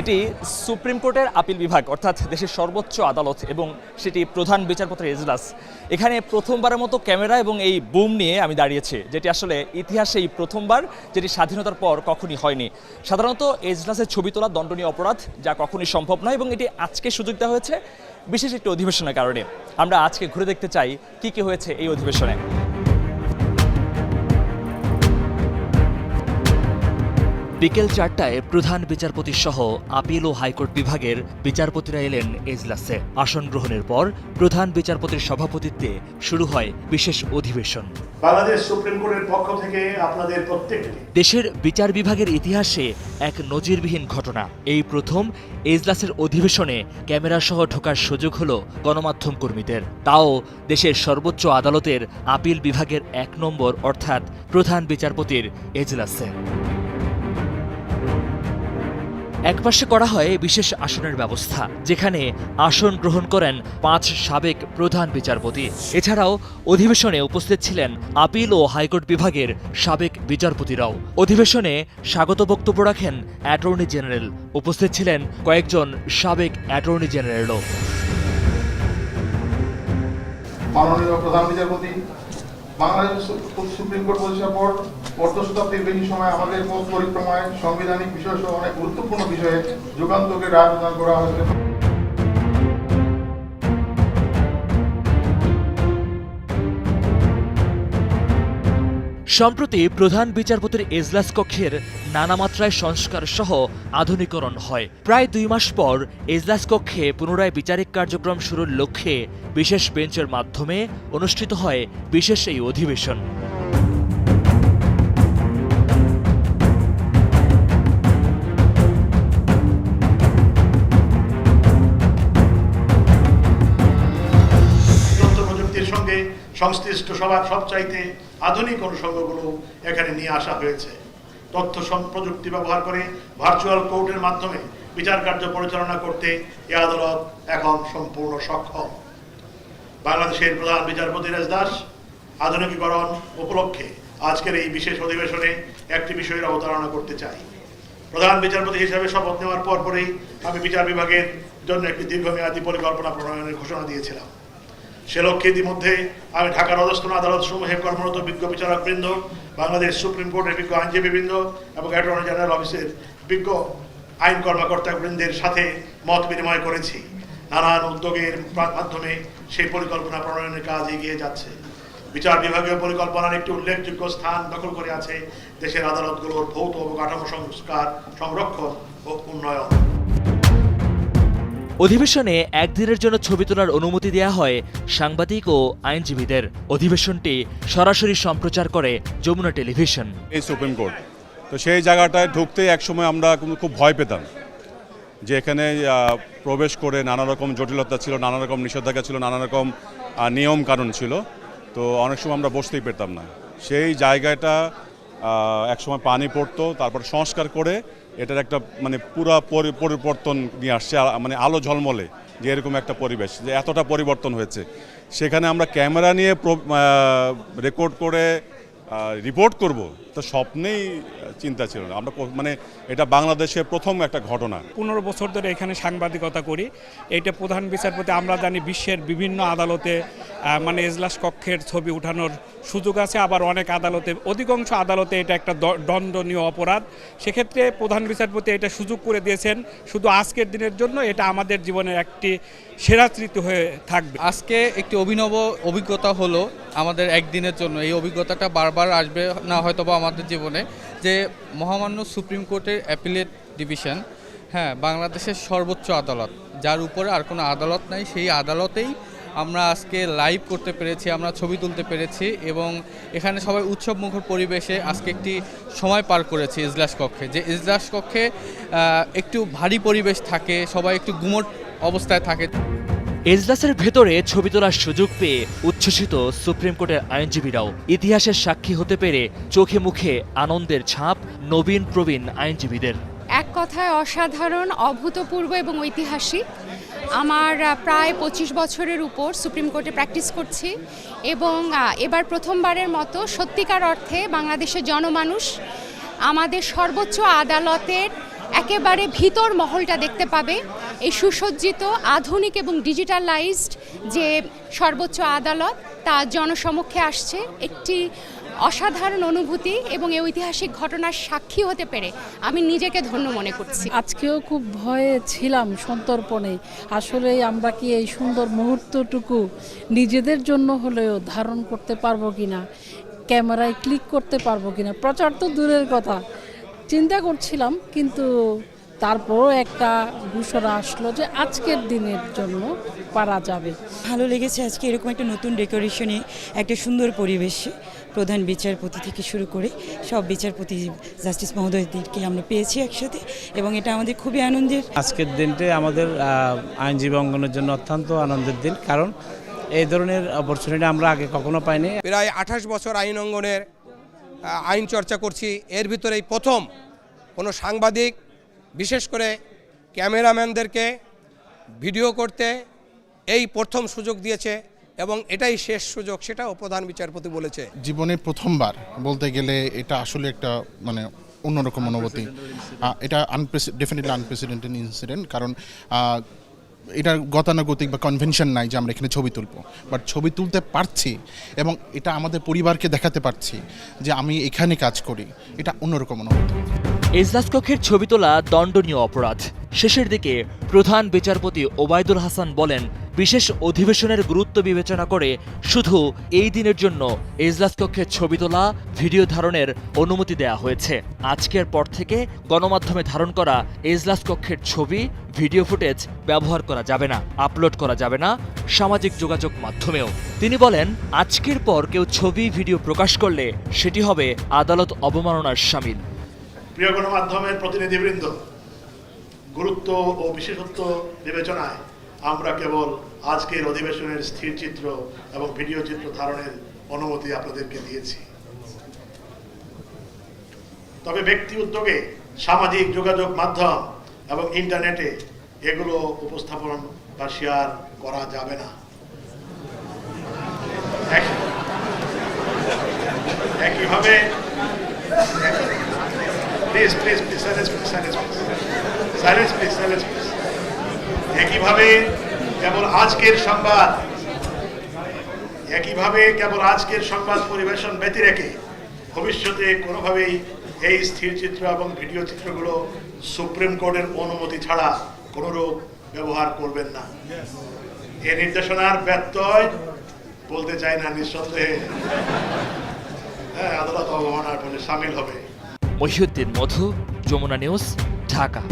এটি সুপ্রিম কোর্টের আপিল বিভাগ, অর্থাৎ দেশের সর্বোচ্চ আদালত এবং সেটি প্রধান বিচারপতির এজলাস। এখানে প্রথমবারের মতো ক্যামেরা এবং এই বুম নিয়ে আমি দাঁড়িয়েছি, যেটি আসলে ইতিহাসে এই প্রথমবার, যেটি স্বাধীনতার পর কখনই হয়নি। সাধারণত এজলাসের ছবি তোলা দণ্ডনীয় অপরাধ, যা কখনই সম্ভব নয় এবং এটি আজকে সুযোগ দেওয়া হয়েছে, বিশেষ একটি অধিবেশনের কারণে। আমরা আজকে ঘুরে দেখতে চাই, কি কি হয়েছে এই অধিবেশনে। বিকেল চারটায় প্রধান বিচারপতি সহ আপিল ও হাইকোর্ট বিভাগের বিচারপতিরা এলেন এজলাসে। আসন গ্রহণের পর প্রধান বিচারপতির সভাপতিত্বে শুরু হয় বিশেষ অধিবেশন। বাংলাদেশ সুপ্রিম কোর্টের পক্ষ থেকে আপনাদের প্রত্যেককে। দেশের বিচার বিভাগের ইতিহাসে এক নজিরবিহীন ঘটনা। এই প্রথম এজলাসের অধিবেশনে ক্যামেরা সহ ঢোকার সুযোগ হলো গণমাধ্যম কর্মীদের। তাও দেশের সর্বোচ্চ আদালতের আপিল বিভাগের এক নম্বর অর্থাৎ প্রধান বিচারপতির এজলাসে। একপাশে করা হয় বিশেষ আসনের ব্যবস্থা, যেখানে আসন গ্রহণ করেন পাঁচ সাবেক প্রধান বিচারপতি। এছাড়াও অধিবেশনে উপস্থিত ছিলেন আপিল ও হাইকোর্ট বিভাগের সাবেক বিচারপতিরাও। অধিবেশনে স্বাগত বক্তব্য রাখেন অ্যাটর্নি জেনারেল। উপস্থিত ছিলেন কয়েকজন সাবেক অ্যাটর্নি জেনারেলও। মাননীয় প্রধান বিচারপতি, বাংলাদেশ সুপ্রিম কোর্ট প্রতিষ্ঠার পর সম্প্রতি প্রধান বিচারপতির এজলাস কক্ষের নানা মাত্রায় সংস্কার সহ আধুনিকরণ হয়। প্রায় দুই মাস পর এজলাস কক্ষে পুনরায় বিচারিক কার্যক্রম শুরুর লক্ষ্যে বিশেষ বেঞ্চের মাধ্যমে অনুষ্ঠিত হয় বিশেষ এই অধিবেশন। সংশ্লিষ্ট সবার সবচাইতে আধুনিক অনুষঙ্গগুলো এখানে নিয়ে আসা হয়েছে। তথ্য প্রযুক্তি ব্যবহার করে ভার্চুয়াল কোর্টের মাধ্যমে বিচার কার্য পরিচালনা করতে এ আদালত এখন সম্পূর্ণ সক্ষম। বাংলাদেশের প্রধান বিচারপতি রাজ দাস, আধুনিকীকরণ উপলক্ষে আজকের এই বিশেষ অধিবেশনে একটি বিষয়ের অবতারণা করতে চাই। প্রধান বিচারপতি হিসেবে শপথ নেওয়ার পর পরেই আমি বিচার বিভাগের জন্য একটি দীর্ঘমেয়াদী পরিকল্পনা প্রণয়নের ঘোষণা দিয়েছিলাম। সে লক্ষ্যে ইতিমধ্যে আমি ঢাকার অধস্থন আদালত সমূহে কর্মরত বিজ্ঞ বিচারক বৃন্দ, বাংলাদেশ সুপ্রিম কোর্টের বিজ্ঞ আইনজীবী বৃন্দ এবং অ্যাটর্নি জেনারেল অফিসের বিজ্ঞ আইন কর্মকর্তা বৃন্দের সাথে মত বিনিময় করেছি। নানান উদ্যোগের মাধ্যমে সেই পরিকল্পনা প্রণয়নের কাজ এগিয়ে যাচ্ছে। বিচার বিভাগীয় পরিকল্পনার একটি উল্লেখযোগ্য স্থান দখল করে আছে দেশের আদালতগুলোর ভৌত অবকাঠামো সংস্কার, সংরক্ষণ ও উন্নয়ন। অধিবেশনে একদিনের জন্য ছবি তোলার অনুমতি দেওয়া হয় সাংবাদিক ও আইনজীবীদের। অধিবেশনটি সরাসরি সম্প্রচার করে যমুনা টেলিভিশন। এই সুপ্রিম কোর্ট। তো সেই জায়গাটায় ঢুকতে একসময় আমরা খুব- ভয় পেতাম যে এখানে প্রবেশ করে নানা রকম জটিলতা ছিল নানা রকম নিষেধাজ্ঞা ছিল নানা রকম নিয়ম কানুন ছিল। তো অনেক সময় আমরা বসতেই পেতাম না। সেই জায়গাটা একসময় পানি পড়তো, তারপর সংস্কার করে এটার একটা মানে পুরা পরি- পরিবর্তন নিয়ে আসছে মানে আলো ঝলমলে যে এরকম একটা পরিবেশ, যে এতটা পরিবর্তন হয়েছে। সেখানে আমরা ক্যামেরা নিয়ে রেকর্ড করে রিপোর্ট করব, তো স্বপ্নেই চিন্তা ছিল না। আমরা মানে এটা বাংলাদেশের প্রথম একটা ঘটনা। পনেরো বছর ধরে এখানে সাংবাদিকতা করি। এইটা প্রধান বিচারপতি, আমরা জানি বিশ্বের বিভিন্ন আদালতে মানে এজলাস কক্ষের ছবি উঠানোর সুযোগ আছে। আবার অনেক আদালতে, অধিকাংশ আদালতে এটা একটা দণ্ডনীয় অপরাধ। সেক্ষেত্রে প্রধান বিচারপতি এটা সুযোগ করে দিয়েছেন, শুধু আজকের দিনের জন্য, এটা আমাদের জীবনের একটি সেরা স্মৃতি হয়ে থাকবে। আজকে একটি অভিনব অভিজ্ঞতা হলো আমাদের একদিনের জন্য। এই অভিজ্ঞতাটা বারবার আসবে না হয়তো বা আমাদের জীবনে, যে মহামান্য সুপ্রিম কোর্টের অ্যাপিলেট ডিভিশন হ্যাঁ বাংলাদেশের সর্বোচ্চ আদালত, যার উপরে আর কোনো আদালত নাই, সেই আদালতেই আমরা আজকে লাইভ করতে পেরেছি আমরা ছবি তুলতে পেরেছি এবং এখানে সবাই উৎসব মুখর পরিবেশে আজকে একটি সময় পার করেছি ইজলাস কক্ষে। যে ইজলাস কক্ষে একটু ভারী পরিবেশ থাকে সবাই একটু গুমট অবস্থায় থাকে। এজলাসের ভেতরে ছবি তোলার সুযোগ পেয়ে উচ্ছ্বসিত সুপ্রিম কোর্টের আইনজীবীরাও ইতিহাসের সাক্ষী হতে পেরে চোখে মুখে আনন্দের ছাপ নবীন প্রবীণ আইনজীবীদের। এক কথায় অসাধারণ অভূতপূর্ব এবং ঐতিহাসিক। আমার প্রায় পঁচিশ বছরের উপর সুপ্রিম কোর্টে প্র্যাকটিস করছি এবং এবার প্রথমবারের মতো সত্যিকার অর্থে বাংলাদেশের জনমানুষ আমাদের সর্বোচ্চ আদালতের একেবারে ভিতর মহলটা দেখতে পাবে। এই সুসজ্জিত, আধুনিক এবং ডিজিটালাইজড যে সর্বোচ্চ আদালত, তা জনসমক্ষে আসছে। একটি অসাধারণ অনুভূতি এবং এই ঐতিহাসিক ঘটনার সাক্ষী হতে পেরে আমি নিজেকে ধন্য মনে করছি। আজকেও খুব ভয়ে ছিলাম সন্তর্পণে। আসলে আমরা কি এই সুন্দর মুহূর্তটুকু নিজেদের জন্য হলেও ধারণ করতে পারব কিনা, ক্যামেরায় ক্লিক করতে পারব কিনা, প্রচার তো দূরের কথা। চিন্তা করছিলাম, কিন্তু তারপরও একটা ঘোষণা আসলো যে আজকের দিনের জন্য পারা যাবে। ভালো লেগেছে আজকে এরকম একটা নতুন ডেকোরেশনে একটা সুন্দর পরিবেশে প্রধান বিচারপতি থেকে শুরু করে সব বিচারপতি জাস্টিস মহোদয়দেরকে আমরা পেয়েছি একসাথে এবং এটা আমাদের খুবই আনন্দের। আজকের দিনটি আমাদের আইনজীবী অঙ্গনের জন্য অত্যন্ত আনন্দের দিন। কারণ এই ধরনের অপরচুনিটি আমরা আগে কখনো পাইনি। প্রায় আঠাশ বছর আইন অঙ্গনের আইন চর্চা করছি। এর ভিতরেই প্রথম কোনো সাংবাদিক বিশেষ করে ক্যামেরাম্যানদেরকে ভিডিও করতে এই প্রথম সুযোগ দিয়েছে এবং এটাই শেষ সুযোগ, সেটাও প্রধান বিচারপতি বলেছে। জীবনে প্রথমবার বলতে গেলে এটা আসলে একটা মানে অন্যরকম অনুভূতি। এটা ডেফিনেটলি আনপ্রেসিডেন্টেড ইনসিডেন্ট কারণ এটার গতানুগতিক বা কনভেনশন নাই যে আমরা এখানে ছবি তুলবো। বাট ছবি তুলতে পারছি এবং এটা আমাদের পরিবারকে দেখাতে পারছি যে আমি এখানে কাজ করি। এটা অন্যরকম অনুভূতি। এজলাস কক্ষের ছবি তোলা দণ্ডনীয় অপরাধ। শেষের দিকে প্রধান বিচারপতি ওবায়দুল হাসান বলেন, বিশেষ অধিবেশনের গুরুত্ব বিবেচনা করে শুধু এই দিনের জন্য এজলাস কক্ষের ছবি তোলা, ভিডিও ধারণের অনুমতি দেওয়া হয়েছে। আজকের পর থেকে গণমাধ্যমে ধারণ করা এজলাস কক্ষের ছবি, ভিডিও ফুটেজ ব্যবহার করা যাবে না, আপলোড করা যাবে না সামাজিক যোগাযোগ মাধ্যমেও। তিনি বলেন, আজকের পর কেউ ছবি, ভিডিও প্রকাশ করলে সেটি হবে আদালত অবমাননার সামিল। প্রিয় গণমাধ্যমের প্রতিনিধিবৃন্দ, গুরুত্ব ও বিশেষত্ব বিবেচনায় আমরা কেবল আজকের অধিবেশনের স্থির চিত্র এবং ভিডিও চিত্র ধারণের অনুমতি আপনাদেরকে দিয়েছি। তবে ব্যক্তি উদ্যোগে সামাজিক যোগাযোগ মাধ্যম এবং ইন্টারনেটে এগুলো উপস্থাপন বা শেয়ার করা যাবে না। একইভাবে please please please silence please silence please silence please silence please একইভাবে কেবল আজকের সংবাদ, একইভাবে কেবল আজকের সংবাদ পরিবেশন ব্যতি রেখে ভবিষ্যতে কোনোভাবেই এই স্থির এবং ভিডিও চিত্রগুলো সুপ্রিম কোর্টের অনুমতি ছাড়া কোনোরূপ ব্যবহার করবেন না। এ নির্দেশনার ব্যত্যয় বলতে চাই না, নিঃসন্দেহে। হ্যাঁ আদালত অবমাননার বলে সামিল হবে। মহিউদ্দিন মধু যমুনা নিউজ ঢাকা।